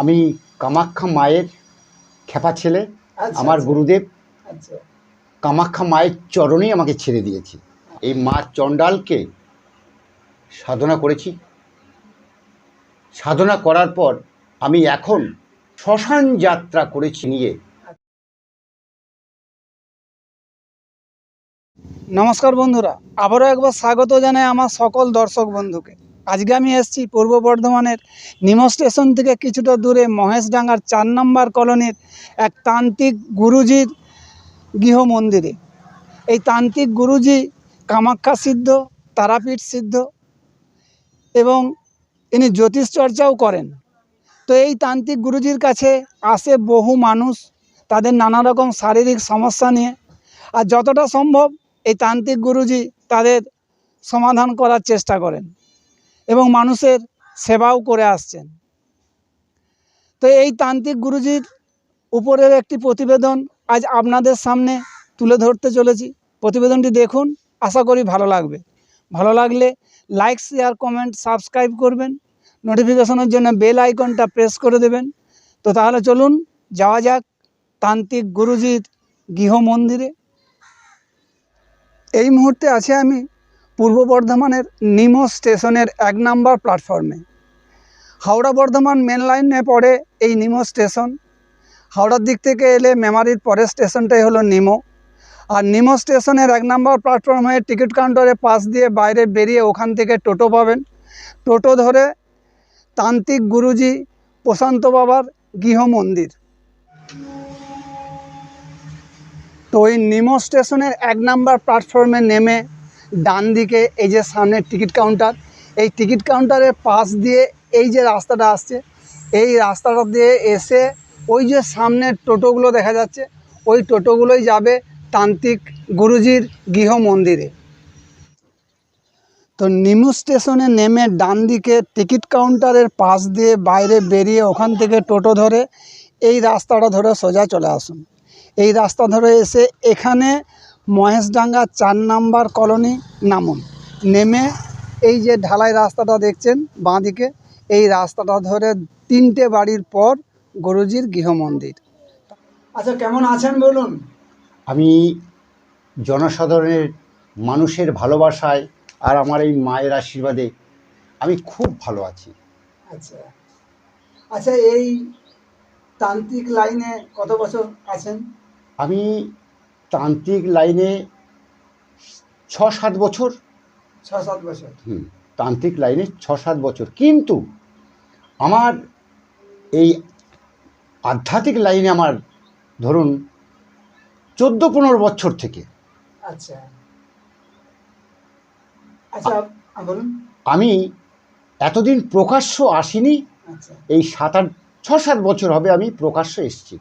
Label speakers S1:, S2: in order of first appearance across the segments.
S1: আমি কামাখ্যা মায়ের খেপা ছেলে
S2: আচ্ছা,
S1: আমার
S2: আচ্ছা।
S1: গুরুদেব।
S2: আচ্ছা।
S1: কামাখ্যা মায়ের চরণেই আমাকে ছেড়ে দিয়েছে। এই মা চণ্ডালকে সাধনা করেছি। সাধনা করার পর আমি এখন শ্মশান যাত্রা করেছি নিয়ে।
S2: নমস্কার বন্ধুরা আবারও একবার স্বাগত জানাই আমার সকল দর্শক বন্ধুকে। আজকে আমি এসেছি পূর্ব বর্ধমানের নিম স্টেশন থেকে কিছুটা দূরে মহেশডাঙ্গার চার নম্বর কলোনির এক তান্ত্রিক গুরুজির গৃহ মন্দিরে। এই তান্ত্রিক গুরুজি কামাখ্যা সিদ্ধ, তারাপীঠ সিদ্ধ এবং ইনি জ্যোতিষ চর্চাও করেন। তো এই তান্ত্রিক গুরুজির কাছে আসে বহু মানুষ তাদের নানা রকম শারীরিক সমস্যা নিয়ে আর যতটা সম্ভব এই তান্ত্রিক গুরুজি তাদের সমাধান করার চেষ্টা করেন। এবং মানুষের সেবাও করে আসছেন। তো এই তান্ত্রিক গুরুজির উপরের একটি প্রতিবেদন আজ আপনাদের সামনে তুলে ধরতে চলেছি। প্রতিবেদনটি দেখুন, আশা করি ভালো লাগবে। ভালো লাগলে লাইক শেয়ার কমেন্ট সাবস্ক্রাইব করবেন। নোটিফিকেশনের জন্য বেল আইকনটা প্রেস করে দেবেন। তো তাহলে চলুন, যাওয়া যাক তান্ত্রিক গুরুজির গৃহ মন্দিরে। এই মুহূর্তে আছে আমি পূর্ব বর্ধমানের নিমো স্টেশনের এক নম্বর প্ল্যাটফর্মে হাওড়া বর্ধমান মেন লাইনে পড়ে এই নিমো স্টেশন। হাওড়ার দিক থেকে এলে মেমারির পরের স্টেশনটাই হলো নিমো। আর নিমো স্টেশনের এক নম্বর প্ল্যাটফর্ম হয়ে টিকিট কাউন্টারে পাশ দিয়ে বাইরে বেরিয়ে ওখান থেকে টোটো পাবেন। টোটো ধরে তান্ত্রিক গুরুজি প্রশান্ত বাবার গৃহ মন্দির। তো ওই নিমো স্টেশনের এক নাম্বার প্ল্যাটফর্মে নেমে ডান দিকে এই যে সামনে টিকিট কাউন্টার, এই টিকিট কাউন্টারের পাশ দিয়ে এই যে রাস্তাটা আসছে, এই রাস্তাটা দিয়ে এসে ওই যে সামনের টোটোগুলো দেখা যাচ্ছে, ওই টোটোগুলোই যাবে তান্ত্রিক গুরুজির গৃহ মন্দিরে। তো নিমু স্টেশনে নেমে ডান দিকে টিকিট কাউন্টারের পাশ দিয়ে বাইরে বেরিয়ে ওখান থেকে টোটো ধরে এই রাস্তাটা ধরে সোজা চলে আসুন। এই রাস্তা ধরে এসে এখানে মহেশডাঙ্গা চার নাম্বার কলোনি নামুন। নেমে এই যে ঢালাই রাস্তাটা দেখছেন বাঁদিকে এই রাস্তাটা ধরে তিনটে বাড়ির পর গুরুজির গৃহমন্দির। আচ্ছা কেমন আছেন বলুন?
S1: আমি জনসাধারণের মানুষের ভালোবাসায় আর আমার এই মায়ের আশীর্বাদে আমি খুব ভালো আছি।
S2: আচ্ছা। আচ্ছা এই তান্ত্রিক লাইনে কত বছর আছেন?
S1: আমি তান্ত্রিক লাইনে ছ সাত বছর।
S2: ছ সাত বছর।
S1: হুম, তান্ত্রিক লাইনে ছ সাত বছর। কিন্তু আমার এই আধ্যাত্মিক লাইনে আমার ধরুন চোদ্দ পনেরো বছর থেকে।
S2: আচ্ছা। আচ্ছা বলুন।
S1: আমি এতদিন প্রকাশ্য আসিনি।
S2: আচ্ছা।
S1: এই সাত আট ছ সাত বছর হবে আমি প্রকাশ্য এসেছি।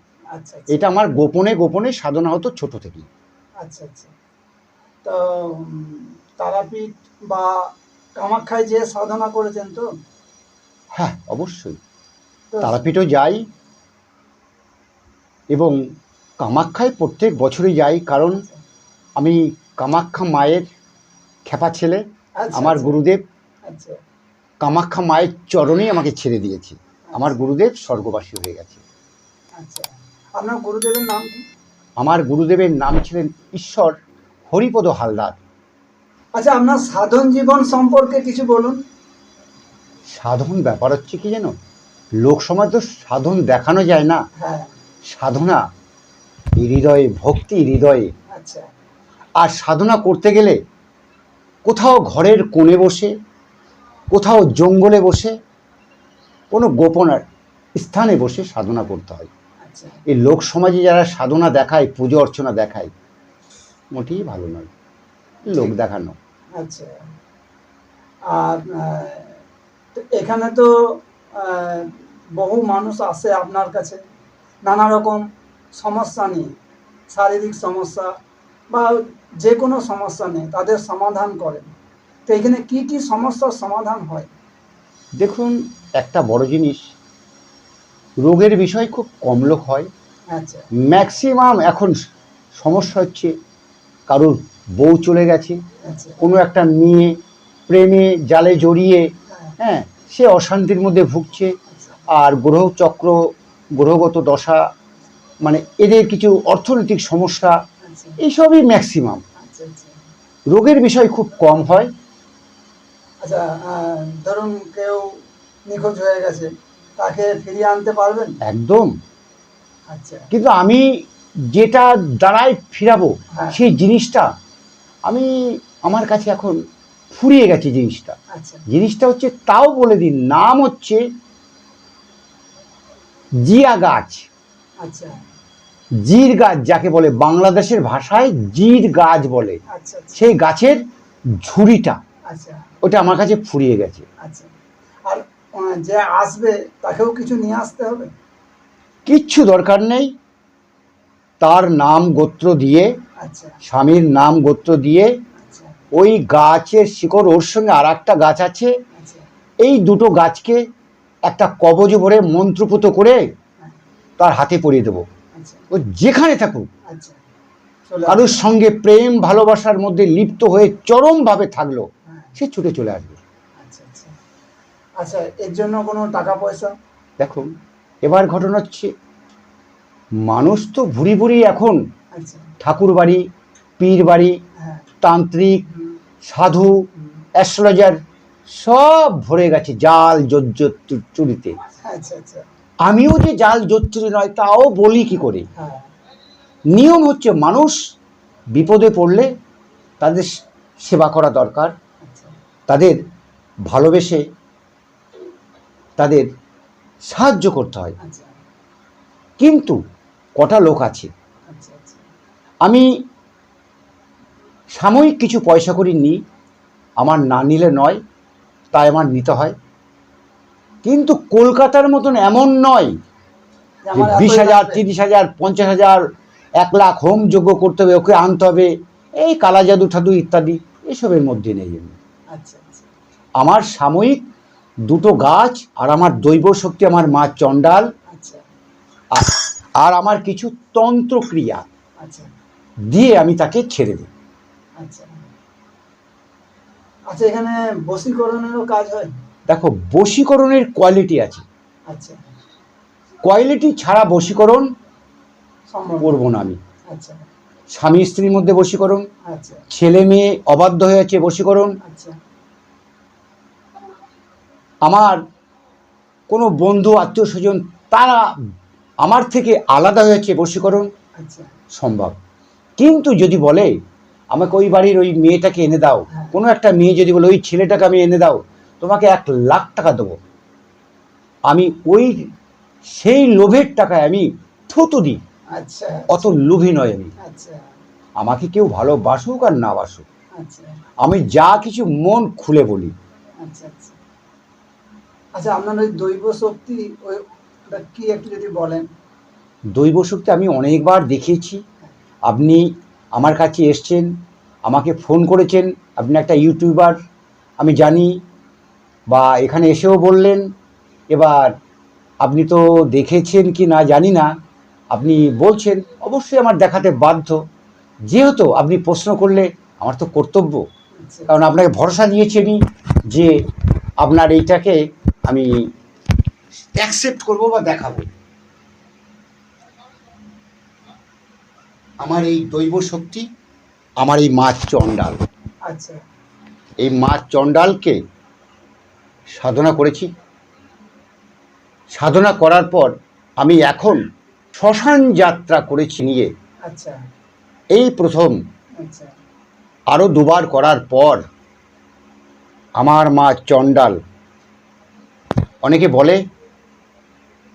S1: এটা আমার গোপনে গোপনে সাধনা হতো ছোট থেকেই।
S2: আচ্ছা আচ্ছা। তো তারাপীঠ বা কামাখ্যায় যে সাধনা করেছেন তো?
S1: হ্যাঁ অবশ্যই। তারাপীঠও যাই। এবং কামাখ্যায় প্রত্যেক বছরই যাই কারণ আমি কামাখ্যা মায়ের খেপা ছেলে
S2: আচ্ছা,
S1: আমার
S2: আচ্ছা,
S1: গুরুদেব।
S2: আচ্ছা।
S1: কামাখ্যা মায়ের চরণেই আমাকে ছেড়ে দিয়েছে। আমার গুরুদেব স্বর্গবাসী হয়ে গেছে।
S2: আচ্ছা। আপনার গুরুদেবের নাম কি?
S1: আমার গুরুদেবের নাম ছিলেন ঈশ্বর হরিপদ হালদার।
S2: আচ্ছা আপনার সাধন জীবন সম্পর্কে কিছু বলুন।
S1: সাধন ব্যাপার হচ্ছে কি যেন? লোক সমাজ তো সাধন দেখানো যায় না।
S2: হ্যাঁ।
S1: সাধনা হৃদয়ে ভক্তি হৃদয়ে।
S2: আচ্ছা।
S1: আর সাধনা করতে গেলে কোথাও ঘরের কোণে বসে কোথাও জঙ্গলে বসে কোনো গোপন স্থানে বসে সাধনা করতে হয়। এই লোক সমাজে যারা সাধনা দেখায় পুজো অর্চনা দেখায় মোটেই ভালো নয়। লোক দেখানো।
S2: আচ্ছা। আর এখানে তো বহু মানুষ আসে আপনার কাছে। নানা রকম সমস্যা নিয়ে শারীরিক সমস্যা বা যে কোনো সমস্যা নেই তাদের সমাধান করেন। তো এখানে কি কি সমস্যার সমাধান হয়?
S1: দেখুন একটা বড় জিনিস রোগের বিষয় খুব কম লোক হয়।
S2: আচ্ছা।
S1: ম্যাক্সিমাম এখন সমস্যা হচ্ছে কারোর বউ চলে গেছে
S2: আচ্ছা।
S1: কোনো একটা মেয়ে প্রেমে জালে জড়িয়ে
S2: হ্যাঁ,
S1: হ্যাঁ সে অশান্তির মধ্যে ভুগছে
S2: আচ্ছা,
S1: আর গ্রহ চক্র গ্রহগত দশা মানে এদের কিছু অর্থনৈতিক সমস্যা
S2: আচ্ছা।
S1: এইসবই ম্যাক্সিমাম রোগের বিষয় খুব কম হয়।
S2: আচ্ছা ধরুন কেউ নিখোঁজ হয়ে গেছে। তাকে ফিরিয়ে আনতে পারবেন?
S1: একদম।
S2: আচ্ছা।
S1: কিন্তু আমি যেটা দ্বারাই ফিরাবো
S2: হ্যাঁ।
S1: সেই জিনিসটা আমি আমার কাছে এখন ফুরিয়ে গেছে জিনিসটা।
S2: আচ্ছা।
S1: জিনিসটা হচ্ছে তাও বলে দিন নাম হচ্ছে জিয়া গাছ।
S2: আচ্ছা।
S1: জির গাছ যাকে বলে বাংলাদেশের ভাষায় জির গাছ বলে।
S2: আচ্ছা আচ্ছা।
S1: সেই গাছের ঝুড়িটা।
S2: আচ্ছা।
S1: ওটা আমার কাছে ফুরিয়ে গেছে।
S2: আচ্ছা। আর যে আসবে তাকেও কিছু নিয়ে আসতে হবে?
S1: কিচ্ছু দরকার নেই। তার নাম গোত্র দিয়ে
S2: আচ্ছা।
S1: স্বামীর নাম গোত্র দিয়ে
S2: আচ্ছা।
S1: ওই গাছের শিকড় ওর সঙ্গে আর একটা গাছ আছে।
S2: আচ্ছা।
S1: এই দুটো গাছকে একটা কবজ ভরে মন্ত্রপুত করে তার হাতে পরিয়ে দেবো। ও যেখানে থাকুক কারোর সঙ্গে প্রেম ভালোবাসার মধ্যে লিপ্ত হয়ে চরমভাবে থাকল
S2: হ্যাঁ,
S1: সে ছুটে চলে আসবে।
S2: আচ্ছা এর জন্য কোনো টাকা পয়সা?
S1: দেখুন এবার ঘটনা হচ্ছে মানুষ তো ভুরি ভুরি এখন
S2: আচ্ছা।
S1: ঠাকুর বাড়ি পীর বাড়ি
S2: হ্যাঁ।
S1: তান্ত্রিক সাধু অ্যাস্ট্রোলজার সব ভরে গেছে জাল জজ্জত চুরিতে।
S2: আচ্ছা আচ্ছা।
S1: আমিও যে জাল জোচ্চুরি নয় তাও বলি কি করে?
S2: হ্যাঁ।
S1: নিয়ম হচ্ছে মানুষ বিপদে পড়লে তাদের সেবা করা দরকার। তাদের ভালোবেসে তাদের সাহায্য করতে হয়।
S2: আচ্ছা।
S1: কিন্তু কটা লোক আছে?
S2: আচ্ছা আচ্ছা।
S1: আমি সাময়িক কিছু পয়সা করি নিই আমার না নিলে নয় তাই আমার নিতে হয়। কিন্তু কলকাতার মতন এমন নয় বিশ হাজার তিরিশ হাজার পঞ্চাশ হাজার এক লাখ হোম যোগ্য করতে হবে ওকে আনতে হবে এই কালা জাদু ঠাদু ইত্যাদি এসবের মধ্যে নেই আমি। আমার সাময়িক দুটো গাছ আর আমার দৈব শক্তি আমার মা চণ্ডাল
S2: আচ্ছা।
S1: আর- আমার কিছু তন্ত্রক্রিয়া
S2: আচ্ছা।
S1: দিয়ে আমি তাকে ছেড়ে দিই।
S2: আচ্ছা। আচ্ছা এখানে বশীকরণেরও কাজ হয়?
S1: দেখো বশীকরণের কোয়ালিটি আছে।
S2: আচ্ছা।
S1: কোয়ালিটি ছাড়া বশীকরণ করব না আমি।
S2: আচ্ছা।
S1: স্বামী স্ত্রীর মধ্যে বশীকরণ
S2: আচ্ছা।
S1: ছেলে মেয়ে অবাধ্য হয়ে আছে বশীকরণ
S2: আচ্ছা।
S1: কোনো বন্ধু আত্মীয় স্বজন তারা আমার থেকে আলাদা হয়েছে বশীকরণ?
S2: আচ্ছা।
S1: সম্ভব। কিন্তু যদি বলে আমাকে ওই বাড়ির ওই মেয়েটাকে এনে দাও
S2: হ্যাঁ।
S1: কোনো একটা মেয়ে যদি বলে ওই ছেলেটাকে আমি এনে দাও তোমাকে এক লাখ টাকা দেবো। আমি ওই সেই লোভের টাকায় আমি থুতু দিই।
S2: আচ্ছা।
S1: অত লোভী নয় আমি।
S2: আচ্ছা।
S1: আমাকে কেউ ভালোবাসুক আর না বাসুক।
S2: আচ্ছা।
S1: আমি যা কিছু মন খুলে বলি।
S2: আচ্ছা আচ্ছা। আচ্ছা আপনার ওই দৈব শক্তি ওই ওটা কি একটু যদি বলেন?
S1: দৈব শক্তি আমি অনেকবার দেখিয়েছি। আপনি আমার কাছে এসছেন আমাকে ফোন করেছেন আপনি একটা ইউটিউবার আমি জানি বা এখানে এসেও বললেন এবার আপনি তো দেখেছেন কি না জানি না আপনি বলছেন অবশ্যই আমার দেখাতে বাধ্য। যেহেতু আপনি প্রশ্ন করলে আমার তো কর্তব্য
S2: আচ্ছা।
S1: কারণ আপনাকে ভরসা দিয়েছি আমি যে আপনার এইটাকে আমি অ্যাকসেপ্ট করব বা দেখাবো। আমার এই দৈব শক্তি আমার এই মাছ চণ্ডাল।
S2: আচ্ছা।
S1: এই মাছ চণ্ডালকে সাধনা করেছি। সাধনা করার পর আমি এখন শ্মশান যাত্রা করেছি নিয়ে।
S2: আচ্ছা।
S1: এই প্রথম
S2: আচ্ছা।
S1: আরও দুবার করার পর আমার মা চণ্ডাল অনেকে বলে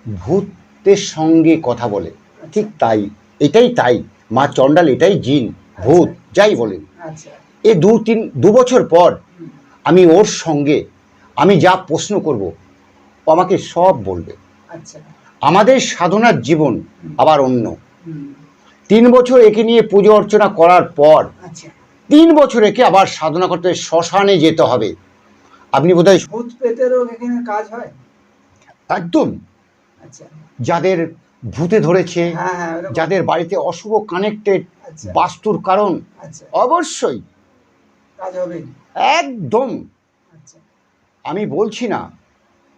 S1: ভূতের সঙ্গে কথা বলে। ঠিক তাই এটাই তাই। মা চণ্ডাল এটাই জিন ভূত যাই বলেন।
S2: আচ্ছা।
S1: এ দু তিন দু বছর পর আমি ওর সঙ্গে আমি যা প্রশ্ন করব ও আমাকে সব বলবে।
S2: আচ্ছা।
S1: আমাদের সাধনার জীবন আবার অন্য। তিন বছর একে নিয়ে পুজো অর্চনা করার পর
S2: আচ্ছা।
S1: তিন বছর একে আবার সাধনা করতে শ্মশানে যেতে হবে। আপনি বোধহয়
S2: ভূত পেতেরও এখানে কাজ হয়?
S1: একদম।
S2: আচ্ছা।
S1: যাদের ভূতে ধরেছে
S2: হ্যাঁ হ্যাঁ।
S1: যাদের বাড়িতে অশুভ কানেক্টেড
S2: আচ্ছা।
S1: বাস্তুর কারণ
S2: আচ্ছা।
S1: অবশ্যই।
S2: কাজ হবে
S1: একদম।
S2: আচ্ছা।
S1: আমি বলছি না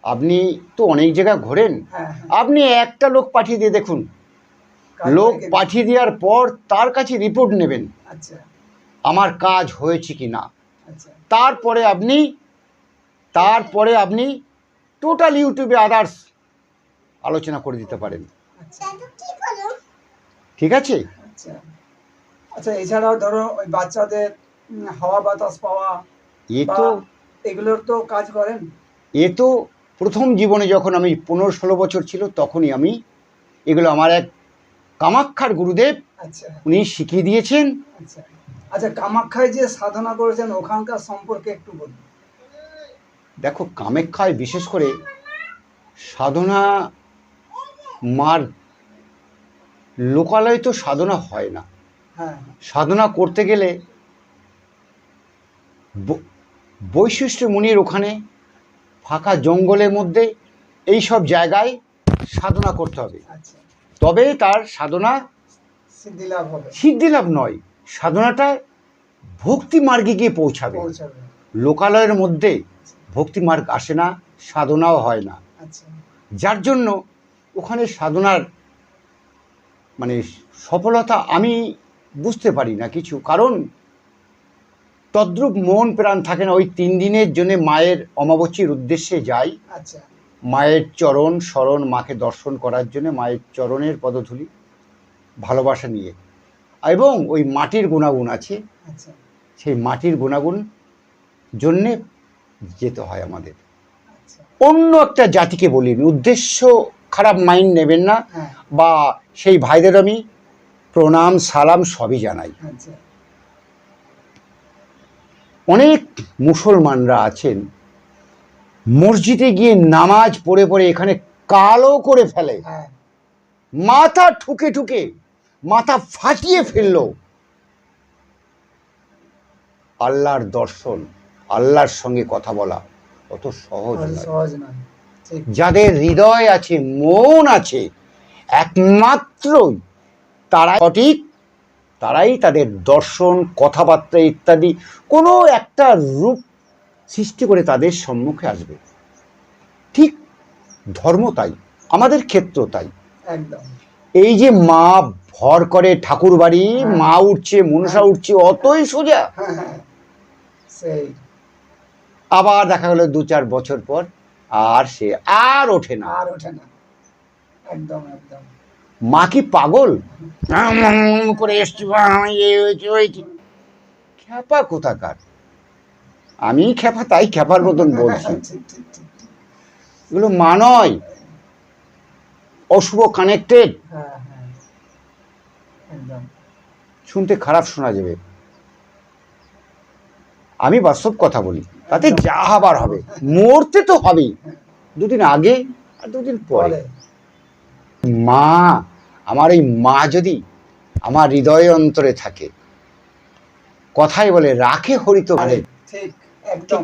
S1: আপনি তো অনেক জায়গায় ঘোরেন।
S2: হ্যাঁ
S1: আপনি একটা লোক পাঠিয়ে দিয়ে দেখুন। লোক পাঠিয়ে দেওয়ার পর তার কাছে রিপোর্ট নেবেন।
S2: আচ্ছা।
S1: আমার কাজ হয়েছে কি না তারপরে আপনি তারপরে আপনি টোটাল ইউটিউবে আদার্স আলোচনা করে দিতে পারেন।
S2: আচ্ছা
S1: ঠিক আছে?
S2: আচ্ছা। আচ্ছা এছাড়াও ধরো ওই বাচ্চাদের হাওয়া বাতাস পাওয়া
S1: এ তো
S2: এগুলোর তো কাজ করেন?
S1: এ তো প্রথম জীবনে যখন আমি পনেরো ষোলো বছর ছিল তখনই আমি এগুলো আমার এক কামাক্ষার গুরুদেব
S2: আচ্ছা।
S1: উনি শিখিয়ে দিয়েছেন।
S2: আচ্ছা। আচ্ছা কামাখ্যায় যে সাধনা করেছেন ওখানকার সম্পর্কে একটু বলুন।
S1: দেখো কামাখ্যায় বিশেষ করে সাধনা মার লোকালয়ে তো সাধনা হয় না।
S2: হ্যাঁ।
S1: সাধনা করতে গেলে বৈশিষ্ট্য মুনির ওখানে ফাঁকা জঙ্গলের মধ্যে এই সব জায়গায় সাধনা করতে হবে।
S2: আচ্ছা।
S1: তবে তার সাধনা সিদ্ধিলাভ নয় সাধনাটা ভক্তি মার্গে গিয়ে পৌঁছাবে। লোকালয়ের মধ্যে ভক্তি মার্গ আসে না সাধনাও হয় না।
S2: আচ্ছা।
S1: যার জন্য ওখানে সাধনার মানে সফলতা আমি বুঝতে পারি না কিছু। কারণ তদ্রূপ মন প্রাণ থাকে না। ওই তিন দিনের জন্য মায়ের অমাবস্যীর উদ্দেশ্যে যাই।
S2: আচ্ছা।
S1: মায়ের চরণ শরণ মাকে দর্শন করার জন্য মায়ের চরণের পদধূলি ভালোবাসা নিয়ে। এবং ওই মাটির গুণাগুণ আছে।
S2: আচ্ছা।
S1: সেই মাটির গুণাগুণ জন্যে যেতে হয় আমাদের। অন্য একটা জাতিকে বলি আমি উদ্দেশ্য খারাপ মাইন্ড নেবেন না
S2: হ্যাঁ।
S1: বা সেই ভাইদের আমি প্রণাম সালাম সবই জানাই।
S2: আচ্ছা।
S1: অনেক মুসলমানরা আছেন মসজিদে গিয়ে নামাজ পড়ে পড়ে এখানে কালো করে ফেলে।
S2: হ্যাঁ।
S1: মাথা ঠুকে ঠুকে মাথা ফাটিয়ে ফেলল। আল্লাহর দর্শন। আল্লাহর সঙ্গে কথা বলা অত সহজ
S2: সহজ নয়।
S1: যাদের হৃদয় আছে মন আছে একমাত্রই তারা সঠিক তারাই তাদের দর্শন কথাবার্তা ইত্যাদি কোনো একটা রূপ সৃষ্টি করে তাদের সম্মুখে আসবে। ঠিক ধর্ম তাই আমাদের ক্ষেত্র তাই।
S2: একদম।
S1: এই যে মা ভর করে ঠাকুর বাড়ি মা উঠছে মনসা উঠছে অতই সোজা।
S2: হ্যাঁ হ্যাঁ। সেই।
S1: আবার দেখা গেলো দু চার বছর পর আর সে আর ওঠে না।
S2: আর ওঠে না। একদম একদম।
S1: মা কি পাগল? করে এসছি খ্যাপা কোথাকার? আমি খ্যাপা তাই খ্যাপার মতন বলছি। এগুলো মা নয় অশুভ কানেক্টেড
S2: হ্যাঁ হ্যাঁ। একদম।
S1: শুনতে খারাপ শোনা যাবে। আমি বাস্তব কথা বলি। তাতে যা হবার হবে। মরতে তো হবেই। দুদিন আগে আর দুদিন পরে। মা আমার এই মা যদি আমার হৃদয় অন্তরে থাকে কথাই বলে রাখে হরিত মানে।
S2: ঠিক একদম।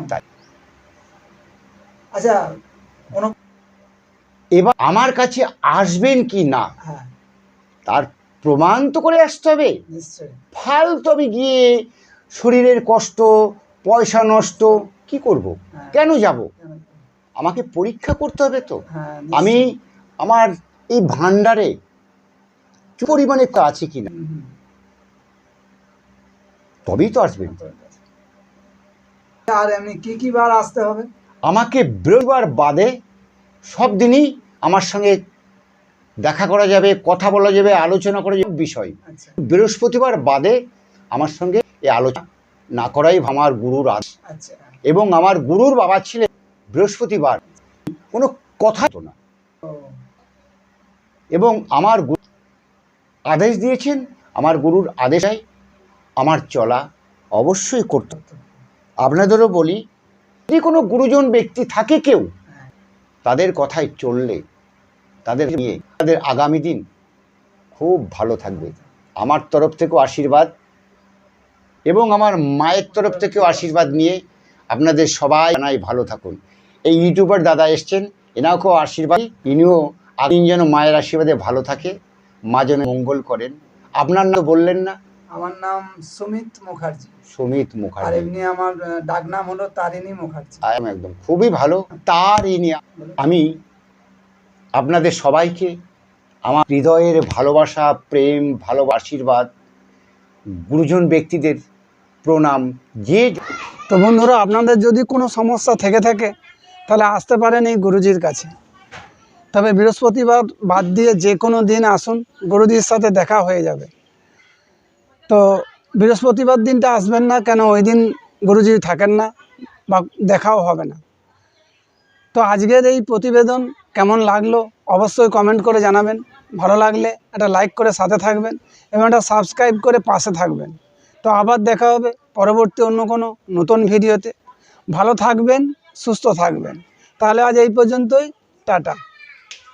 S2: আচ্ছা
S1: এবার আমার কাছে আসবেন কি না
S2: হ্যাঁ।
S1: তার প্রমাণ তো করে আসতে হবে। ফালতু আমি গিয়ে শরীরের কষ্ট পয়সা নষ্ট কি করব?
S2: হ্যাঁ।
S1: কেন যাব? আমাকে পরীক্ষা করতে হবে তো।
S2: হ্যাঁ
S1: আমি আমার এই ভান্ডারে পরিমাণে তা আছে কিনা?
S2: হুম, হুম।
S1: তবেই তো আসবেন
S2: আর এমনি কি কি বার আসতে হবে?
S1: আমাকে বৃহস্পতিবার বাদে সব দিনই আমার সঙ্গে দেখা করা যাবে কথা বলা যাবে আলোচনা করা যাবে বিষয়।
S2: আচ্ছা।
S1: বৃহস্পতিবার বাদে আমার সঙ্গে এই আলোচনা না করাই আমার গুরুর আদেশ।
S2: আচ্ছা।
S1: এবং আমার গুরুর বাবা ছিলেন বৃহস্পতিবার। কোনো কথা না। এবং আমার গুরু আদেশ দিয়েছেন, আমার গুরুর আদেশাই আমার চলা অবশ্যই করতে আপনাদেরও বলি, যদি কোনো গুরুজন ব্যক্তি থাকে কেউ, তাদের কথায় চললে, তাদের নিয়ে, তাদের আগামী দিন খুব ভালো থাকবে। আমার তরফ থেকেও আশীর্বাদ এবং আমার মায়ের তরফ থেকেও আশীর্বাদ নিয়ে আপনাদের সবাই জানাই ভালো থাকুন। এই ইউটিউবার দাদা এসছেন এনাকেও আশীর্বাদ ইনিও আপনি যেন মায়ের আশীর্বাদে ভালো থাকে মা যেন মঙ্গল করেন। আপনার নাম বললেন না?
S2: আমার নাম সুমিত মুখার্জি।
S1: সুমিত
S2: আর
S1: মুখার্জি
S2: এমনি আমার আহ, ডাকনাম হলো তারিণী মুখার্জি।
S1: একদম একদম খুবই ভালো। তার এই আমি আপনাদের সবাইকে আমার হৃদয়ের ভালোবাসা প্রেম ভালোবাসা আশীর্বাদ গুরুজন ব্যক্তিদের প্রণাম। যে
S2: তো বন্ধুরা, আপনাদের যদি কোনো সমস্যা থেকে থাকে, তাহলে আসতে পারেন এই গুরুজির কাছে। তবে বৃহস্পতিবার বাদ দিয়ে যে কোনো দিন আসুন, গুরুজির সাথে দেখা হয়ে যাবে। তো বৃহস্পতিবার দিনটা আসবেন না, কেন ওই দিন গুরুজি থাকেন না বা দেখাও হবে না। তো আজকের এই প্রতিবেদন কেমন লাগল, অবশ্যই কমেন্ট করে জানাবেন। ভালো লাগলে একটা লাইক করে সাথে থাকবেন এবং একটা সাবস্ক্রাইব করে পাশে থাকবেন। তো আবার দেখা হবে পরবর্তী অন্য কোনো নতুন ভিডিওতে। ভালো থাকবেন, সুস্থ থাকবেন। তাহলে আজ এই পর্যন্তই, টাটা।